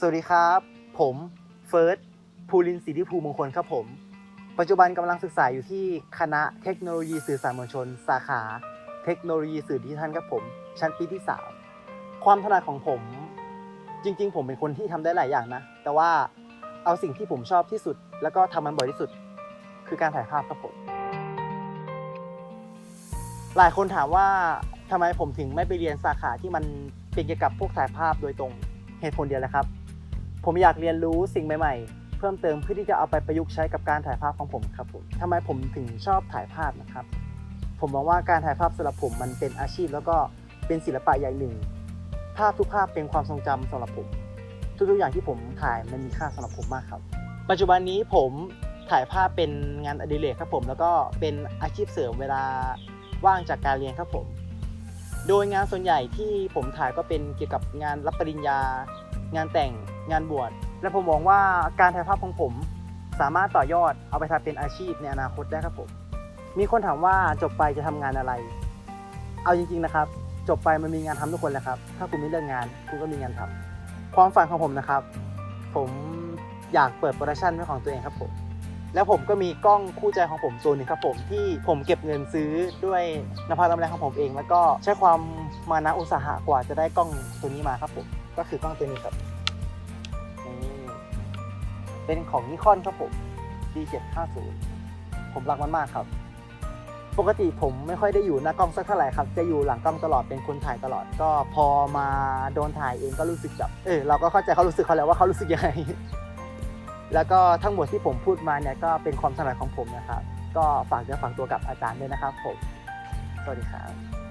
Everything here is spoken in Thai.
สวัสดีครับ ผมเฟิร์สภูรินสิทธิภูมิมงคลครับผม ปัจจุบันกำลังศึกษาอยู่ที่คณะเทคโนโลยีสื่อสารมวลชน สาขาเทคโนโลยีสื่อดิจิทัลครับผม ชั้นปีที่ 3 ความถนัดของผม จริง ๆ ผมเป็นคนที่ทำได้หลายอย่างนะ แต่ว่าเอาสิ่งที่ผมชอบที่สุด แล้วก็ทำมันบ่อยที่สุด คือการถ่ายภาพครับผม หลายคนถามว่าทำไมผมถึงไม่ไปเรียนสาขาที่มันเป็นเกี่ยวกับพวกถ่ายภาพโดยตรงเหตุผลเดียวเลยครับ ผมอยากเรียนรู้สิ่งใหม่ ๆ เพิ่มเติมเพื่อที่จะเอาไปประยุกต์ใช้กับการถ่ายภาพของผมครับผมทำไมผมถึงชอบถ่ายภาพนะครับ ผมมองว่าการถ่ายภาพสำหรับผมมันเป็นอาชีพ แล้วก็เป็นศิลปะอย่างหนึ่ง ภาพทุกภาพเป็นความทรงจำสำหรับผม ทุกๆอย่างที่ผมถ่ายมันมีค่าสำหรับผมมากครับ ปัจจุบันนี้ผมถ่ายภาพเป็นงานอดิเรกครับผม แล้วก็เป็นอาชีพเสริมเวลาว่างจากการเรียนครับผม โดยงานส่วนใหญ่ที่ผมถ่ายก็เป็นเกี่ยวกับงานรับปริญญา งานแต่งงานบวชและผมมองว่าการถ่ายภาพของผม สามารถต่อยอดเอาไปทำเป็นอาชีพในอนาคตได้ครับผมมีคนถามว่าจบไปจะทำงานอะไร เอาจริง ๆนะครับ จบไปมันมีงานทำทุกคนแหละครับ ถ้าคุณไม่เลือกงานคุณก็มีงานทำความฝันของผมนะครับ ผมอยากเปิดโปรดักชันเป็นของตัวเองครับผมแล้วผมก็มีกล้องคู่ใจของผมตัวหนึ่งครับผมที่ผมเก็บเงินซื้อด้วยนภาพลำแรงของผมเอง แล้วก็ใช้ความมานะอุตสาหะกว่าจะได้กล้องตัวนี้มาครับผม ก็คือกล้องตัวนี้ครับนี่เป็นของนิคอนครับผม D750 ผมรักมันมากครับ ปกติผมไม่ค่อยได้อยู่หน้ากล้องสักเท่าไหร่ครับ จะอยู่หลังกล้องตลอดเป็นคนถ่ายตลอด ก็พอมาโดนถ่ายเองก็รู้สึกแบบเออเราก็เข้าใจเขารู้สึกเขาแล้วว่าเขารู้สึกยังไง แล้วก็ทั้งหมดที่ผมพูดมาเนี่ยก็เป็นความถนัดของผมนะครับ ก็ฝากเนื้อฝากตัวกับอาจารย์ด้วยนะครับผม สวัสดีครับ